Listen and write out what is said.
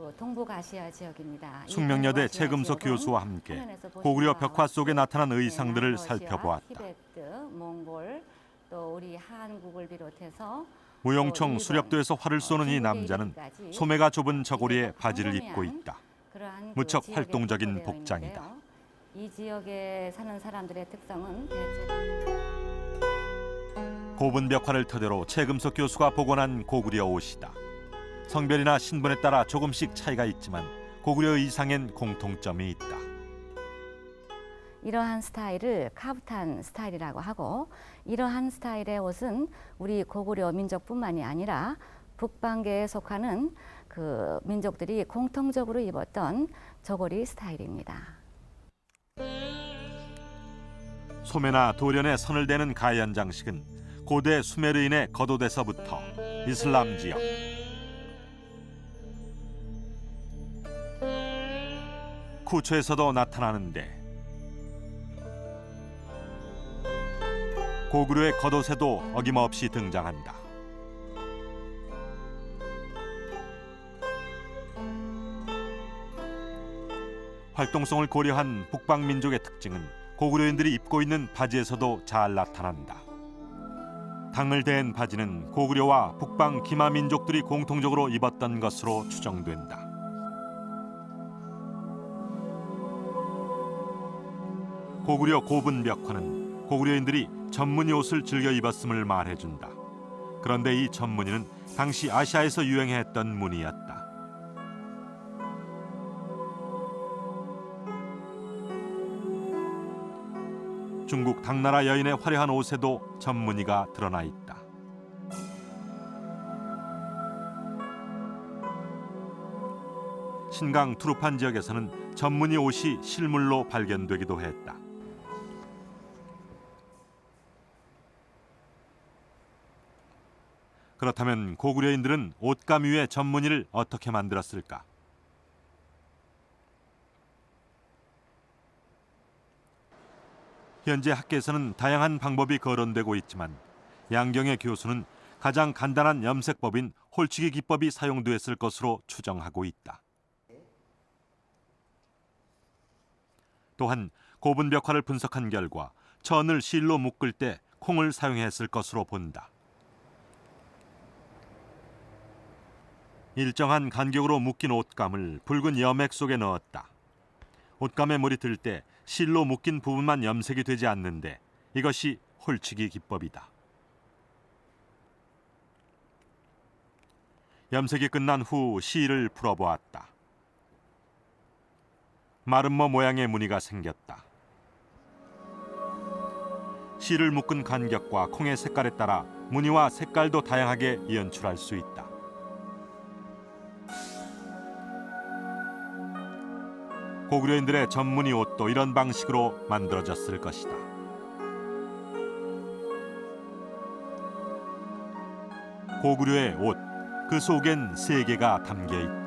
그 동북아시아 지역입니다. 이 숙명여대 동북아시아 최금석 지역은 교수와 함께 화면에서 고구려 벽화 속에 나타난 네, 의상들을 살펴보았다. 티베트, 몽골 또 우리 한국을 비롯해서 무용청 일본, 수렵도에서 활을 쏘는 이 남자는 소매가 좁은 저고리에 바지를 입고 있다. 그러한 무척 그 지역에 활동적인 복장이다. 있는데요. 이 지역에 사는 사람들의 특성은 고분 벽화를 토대로 최금석 교수가 복원한 고구려 옷이다. 성별이나 신분에 따라 조금씩 차이가 있지만 고구려 의상엔 공통점이 있다. 이러한 스타일을 카프탄 스타일이라고 하고 이러한 스타일의 옷은 우리 고구려 민족뿐만이 아니라 북방계에 속하는 그 민족들이 공통적으로 입었던 저고리 스타일입니다. 소매나 돌연에 선을 대는 가연 장식은 고대 수메르인의 겉옷에서부터 이슬람 지역 쿠초에서도 나타나는데 고구려의 겉옷에도 어김없이 등장한다. 활동성을 고려한 북방 민족의 특징은 고구려인들이 입고 있는 바지에서도 잘 나타난다. 당을 댄 바지는 고구려와 북방 기마 민족들이 공통적으로 입었던 것으로 추정된다. 고구려 고분 벽화는 고구려인들이 전문의 옷을 즐겨 입었음을 말해준다. 그런데 이 전문의는 당시 아시아에서 유행했던 무늬였다. 중국 당나라 여인의 화려한 옷에도 전무늬가 드러나 있다. 신강 투르판 지역에서는 전무늬 옷이 실물로 발견되기도 했다. 그렇다면 고구려인들은 옷감 위에 전무늬를 어떻게 만들었을까? 현재 학계에서는 다양한 방법이 거론되고 있지만 양경의 교수는 가장 간단한 염색법인 홀치기 기법이 사용되었을 것으로 추정하고 있다. 또한 고분 벽화를 분석한 결과 천을 실로 묶을 때 콩을 사용했을 것으로 본다. 일정한 간격으로 묶인 옷감을 붉은 염액 속에 넣었다. 옷감에 물이 들 때 실로 묶인 부분만 염색이 되지 않는데 이것이 홀치기 기법이다. 염색이 끝난 후 실을 풀어보았다. 마름모 모양의 무늬가 생겼다. 실을 묶은 간격과 콩의 색깔에 따라 무늬와 색깔도 다양하게 연출할 수 있다. 고구려인들의 전문의 옷도 이런 방식으로 만들어졌을 것이다. 고구려의 옷, 그 속엔 세계가 담겨 있다.